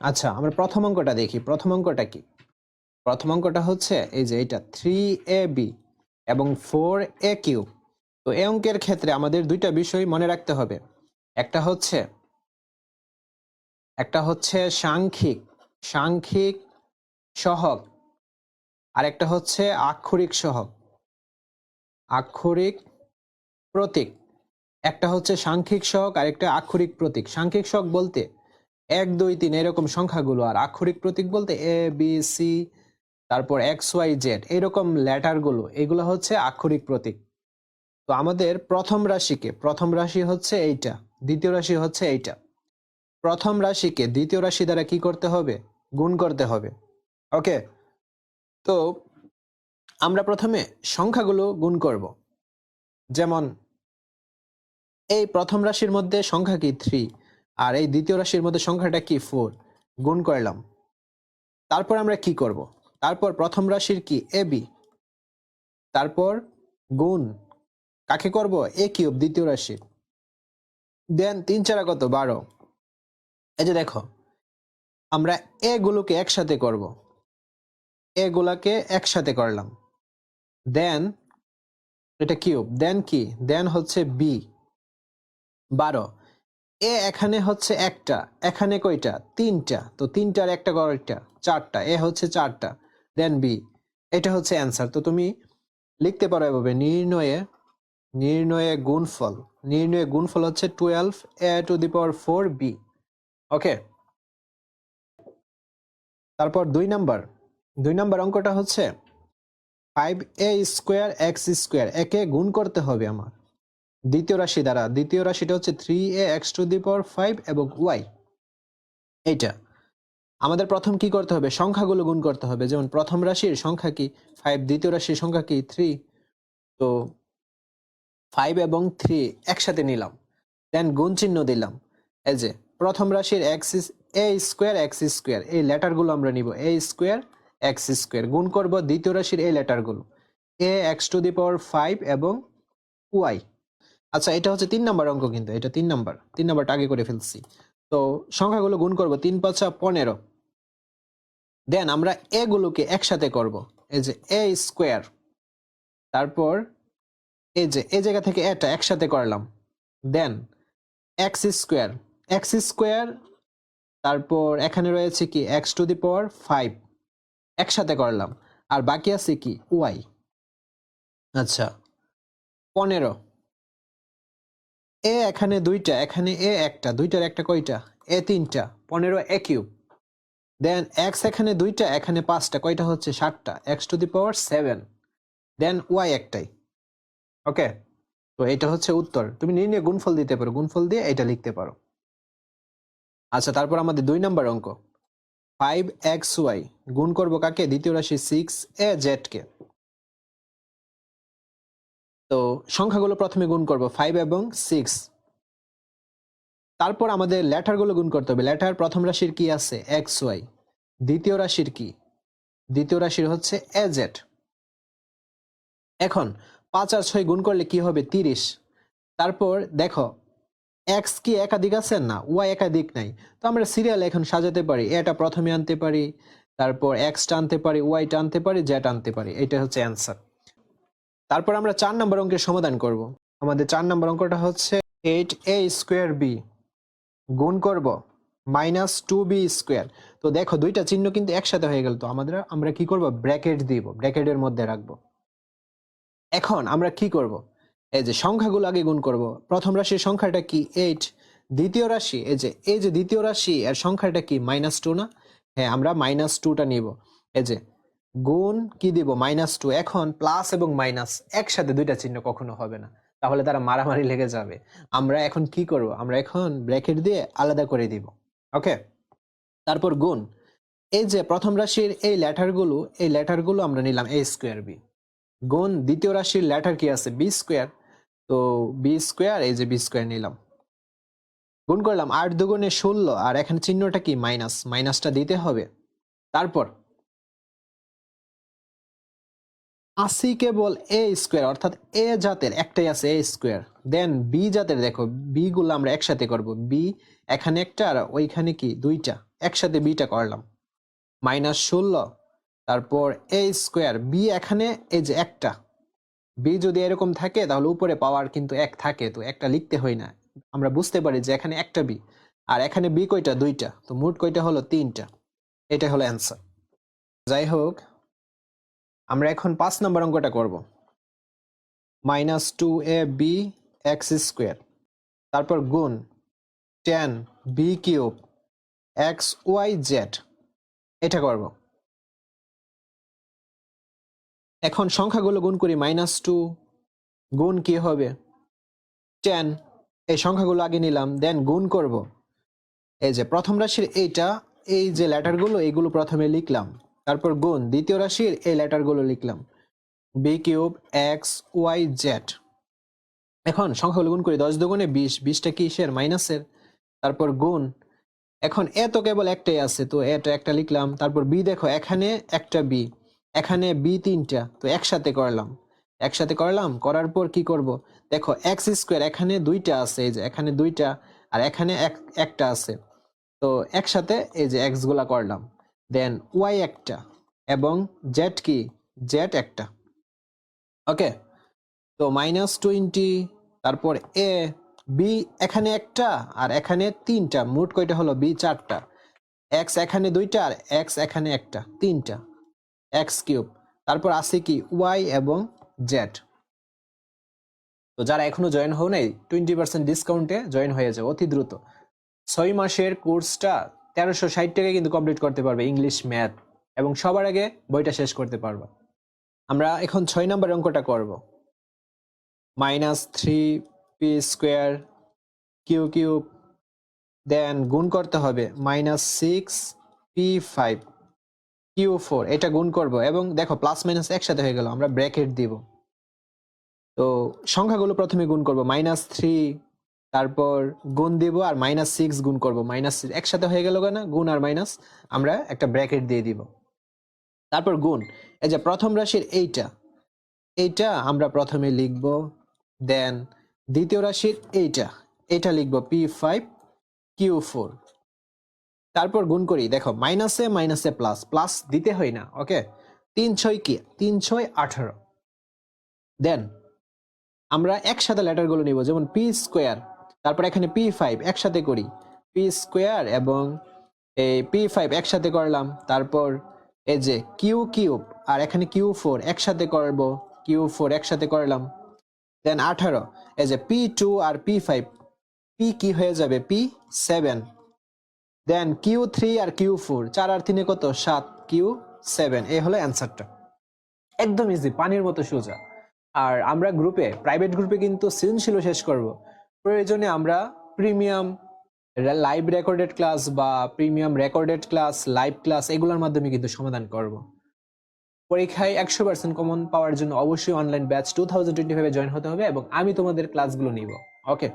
আচ্ছা আমরা প্রথম অঙ্কটা দেখি। প্রথম অঙ্কটা কি? প্রথম অঙ্কটা হচ্ছে এই যে এটা থ্রি এ বি এবং ফোর এ কিউ তো এ অঙ্কের ক্ষেত্রে আমাদের দুইটা বিষয় মনে রাখতে হবে। একটা হচ্ছে একটা হচ্ছে সাংখ্যিক সাংখ্যিক সহগ। আর একটা হচ্ছে আক্ষরিক সহগ। আক্ষরিক প্রতীক। একটা হচ্ছে সাংখ্যিক সহগ আর একটা আক্ষরিক প্রতীক। সাংখ্যিক সহগ বলতে এক, দুই, তিন এরকম সংখ্যাগুলো আর আক্ষরিক প্রতীক বলতে এ বি সি তারপর এক্স ওয়াই জেড এরকম লেটারগুলো এগুলো হচ্ছে আক্ষরিক প্রতীক। তো আমাদের প্রথম রাশিকে, প্রথম রাশি হচ্ছে এইটা, দ্বিতীয় রাশি হচ্ছে এইটা। প্রথম রাশিকে দ্বিতীয় রাশি দ্বারা কি করতে হবে? গুণ করতে হবে। ওকে? তো আমরা প্রথমে সংখ্যাগুলো গুণ করব। যেমন এই প্রথম রাশির মধ্যে সংখ্যা কি? থ্রি আর এই দ্বিতীয় রাশির মধ্যে সংখ্যাটা কি? ফোর গুণ করলাম। তারপর আমরা কি করব? তারপর প্রথম রাশির কি? এ বি তারপর গুণ। কাকে করব? এ কিউব, দ্বিতীয় রাশির দেন তিন চারা কত? বারো। এই যে দেখো, আমরা এগুলোকে একসাথে করব। এ গুলাকে একসাথে করলাম। দেন এটা কিউব। দেন কি? দেন হচ্ছে বি বারো। এ এখানে হচ্ছে একটা, এখানে কয়টা? তিনটা। তো তিনটার একটা কয়টা চারটা। এ হচ্ছে চারটা। দেন বি এটা হচ্ছে অ্যান্সার তো তুমি লিখতে পারো এভাবে, নির্ণয়ে নির্ণয়ে গুণফল। নির্ণয়ে গুণফল হচ্ছে twelve A to the power four B okay তারপর দুই নাম্বার। দুই নাম্বার অঙ্কটা হচ্ছে five A square X square একে গুণ করতে হবে আমার। দ্বিতীয় রাশি দ্বারা, দ্বিতীয় রাশিটা হচ্ছে three A X to the power five এবং ওয়াই এইটা। আমাদের প্রথম কি করতে হবে? সংখ্যাগুলো গুণ করতে হবে। যেমন প্রথম রাশির সংখ্যা কি? ফাইভ দ্বিতীয় রাশির সংখ্যা কি? থ্রি তো ফাইভ এবং থ্রি একসাথে নিলাম। দেন গুণ চিহ্ন দিলাম। এই যে, প্রথম রাশির X A square X square এই লেটারগুলো আমরা নিব। এ স্কোয়ার এক্স স্কোয়ার গুণ করব দ্বিতীয় রাশির এই লেটারগুলো A X to the power five এবং ওয়াই আচ্ছা এটা হচ্ছে তিন নাম্বার অঙ্ক কিন্তু, এটা তিন নাম্বার। তিন নাম্বারটা আগে করে ফেলছি। তো সংখ্যাগুলো গুণ করব তিন পাঁচা পনেরো। দেন আমরা এগুলোকে একসাথে করব। এই যে এ স্কোয়ার, তারপর এই যে এই জায়গা থেকে এটা একসাথে করলাম। Then X square X square, তারপর এখানে রয়েছে কি, X to the power five, একসাথে করলাম। আর বাকি আছে কি, ওয়াই। আচ্ছা পনেরো। এ এখানে দুইটা, এখানে এ একটা, দুইটার একটা কয়টা? এ তিনটা, পনেরো, এ কিউব। দেন এক্স এখানে দুইটা, এখানে পাঁচটা, কয়টা হচ্ছে? ষাটটা X to the power seven then Y একটাই। ওকে? তো এটা হচ্ছে উত্তর। তুমি নিয়ে নিয়ে গুণফল দিতে পারো। গুণফল দিয়ে এটা লিখতে পারো। আচ্ছা তারপর আমাদের দুই নম্বর অঙ্ক। ফাইভ এক্স ওয়াই গুণ করব কাকে? দ্বিতীয় রাশি সিক্স এ জেড কে। তো সংখ্যাগুলো প্রথমে গুণ করব ফাইভ এবং সিক্স তারপর আমাদের লেটারগুলো গুণ করতে হবে। লেটার প্রথম রাশির কি আছে? এক্স ওয়াই দ্বিতীয় রাশির কি? দ্বিতীয় রাশির হচ্ছে এ জেড এখন পাঁচ আর ছয় গুণ করলে কি হবে? তিরিশ। তারপর দেখো এক্স কি একাধিক আছে? না ওয়াই একাধিক নাই। তো আমরা সিরিয়াল এখন সাজাতে পারি। এটা প্রথমে আনতে পারি, তারপর এক্সটা আনতে পারি ওয়াইটা আনতে পারি জেড আনতে পারি। এটা হচ্ছে অ্যান্সার তারপর আমরা চার নম্বর অঙ্কের সমাধান করব। আমাদের চার নম্বর অঙ্কটা হচ্ছে এইট এ স্কোয়ার বি গুণ করব মাইনাস টু বি স্কোয়ার তো দেখো, দুইটা চিহ্ন কিন্তু একসাথে হয়ে গেল। তো আমাদের, আমরা কি করব? ব্র্যাকেট দিব, ব্র্যাকেটের মধ্যে রাখব। এখন আমরা কি করব? এই যে সংখ্যাগুলো আগে গুণ করব। প্রথম রাশির সংখ্যাটা কি? এইট দ্বিতীয় রাশি, এই যে এই যে দ্বিতীয় রাশি, এর সংখ্যাটা কি? মাইনাস টু না? হ্যাঁ আমরা মাইনাস টুটা নিব। এই যে গুণ কি দিব? মাইনাস টু এখন প্লাস এবং মাইনাস একসাথে দুইটা চিহ্ন কখনো হবে না। তাহলে তারা মারামারি লেগে যাবে। আমরা এখন কি করব? আমরা এখন ব্র্যাকেট দিয়ে আলাদা করে দিব। ওকে তারপর গুণ। এই যে প্রথম রাশির এই লেটারগুলো এই লেটারগুলো আমরা নিলাম এ স্কোয়ার বি গুণ দ্বিতীয় রাশির লেটার কি আছে? বি স্কোয়ার তো বি স্কোয়ার এই যে বি স্কোয়ার নিলাম। গুণ করলাম আট দুগুণে ষোলো, আর এখানে চিহ্নটা কি? মাইনাস মাইনাসটা দিতে হবে। তারপর আশি কেবল এ স্কোয়ার, অর্থাৎ এ জাতের, একটাই আছে এ স্কোয়ার। দেন বি জাতের, দেখো বি গুলো আমরা একসাথে করব। বি এখানে একটা আর ওইখানে কি? দুইটা। একসাথে বিটা করলাম। মাইনাস ষোলো, তারপর এ স্কোয়ার। বি এখানে, এই যে একটা। বি যদি এরকম থাকে, তাহলে উপরে পাওয়ার কিন্তু এক থাকে, তো একটা লিখতে হয় না। আমরা বুঝতে পারি যে এখানে একটা বি আর এখানে বি কয়টা? দুইটা। তো মোট কয়টা হলো? তিনটা। এটা হলো অ্যান্সার যাই হোক আমরা এখন পাঁচ নম্বর অঙ্কটা করব। Minus two A B X square. তারপর গুণ ten B cube X Y Z. এটা করব। এখন সংখ্যাগুলো গুণ করি মাইনাস টু। গুণ কি হবে? টেন। এই সংখ্যাগুলো আগে নিলাম, দেন গুণ করব। এই যে প্রথম রাশির এইটা, এই যে লেটারগুলো এইগুলো প্রথমে লিখলাম। তারপর গুণ, দ্বিতীয় রাশির এই লেটারগুলো লিখলাম। B cube X Y Z এখন সংখ্যাগুলো গুণ করি, দশ দুগুণে বিশ, বিশটা কিসের? মাইনাসের তারপর গুণ, এখন এ তো কেবল একটাই আছে, তো এটা একটা লিখলাম। তারপর বি দেখো, এখানে একটা বি এখানে বি তিনটা, তো একসাথে করলাম। একসাথে করলাম, করার পর কি করব? দেখো এক্স স্কোয়ার এখানে দুইটা আছে, এই যে এখানে দুইটা, আর এখানে এক, একটা আছে। তো একসাথে এই যে এক্সগুলা করলাম। দেন ওয়াই একটা এবং জেড কি? জেড একটা। ওকে, তো মাইনাস টোয়েন্টি, তারপর এ, বি এখানে একটা আর এখানে তিনটা, মোট কয়টা হলো? বি চারটা। এক্স এখানে দুইটা আর এক্স এখানে একটা, তিনটা। X cube. তারপর আছে কি? ওয়াই এবং জেড। তো যারা এখনও জয়েন হও নাই, টোয়েন্টি পার্সেন্ট ডিসকাউন্টে জয়েন হয়ে যাও, অতি দ্রুত। ছয় মাসের কোর্সটা তেরোশো ষাট টাকা কিন্তু কমপ্লিট করতে পারবে ইংলিশ ম্যাথ এবং সবার আগে বইটা শেষ করতে পারবা। আমরা এখন ছয় নম্বর অঙ্কটা করব। Minus three P square Q cube then গুণ করতে হবে minus six P five Q four এটা গুণ করব এবং দেখো প্লাস মাইনাস একসাথে হয়ে গেল, আমরা ব্র্যাকেট দিব। তো সংখ্যাগুলো প্রথমে গুণ করব মাইনাস থ্রি তারপর গুণ দিব আর মাইনাস সিক্স গুণ করব। মাইনাস একসাথে হয়ে গেল না গুণ আর মাইনাস আমরা একটা ব্র্যাকেট দিয়ে দিব। তারপর গুণ। এই যে প্রথম রাশির এইটা। এইটা আমরা প্রথমে লিখব। দেন দ্বিতীয় রাশির এইটা। এটা লিখব পি ফাইভ কিউ ফোর তারপর গুণ করি। দেখো মাইনাসে মাইনাসে প্লাস প্লাস দিতে হয় না ওকে তিন ছয় কি? তিন ছয় আঠারো। দেন আমরা একসাথে লেটারগুলো নিব। যেমন পি স্কোয়ার তারপর এখানে পি ফাইভ একসাথে করি। পি স্কোয়ার এবং এই পি ফাইভ একসাথে করলাম। তারপর এই যে কিউ কিউব আর এখানে কিউ ফোর একসাথে করব। কিউ ফোর একসাথে করলাম। দেন আঠারো। এই যে পি টু আর পি ফাইভ পি কি হয়ে যাবে? P seven then Q three আর কিউ ফোর চার আর তিনে কত? সাত। কিউ সেভেন এই হলো অ্যান্সারটা একদম ইজি পানির মতো সোজা। আর আমরা গ্রুপে প্রাইভেট গ্রুপে কিন্তু সৃজনশীল শেষ করব। প্রয়োজনে আমরা প্রিমিয়াম লাইভ রেকর্ডেড ক্লাস বা premium recorded class live class এগুলোর মাধ্যমে কিন্তু সমাধান করব। পরীক্ষায় একশো পার্সেন্ট কমন পাওয়ার জন্য অবশ্যই online batch two thousand twenty ফাইভে জয়েন হতে হবে এবং আমি তোমাদের ক্লাসগুলো নিব। ওকে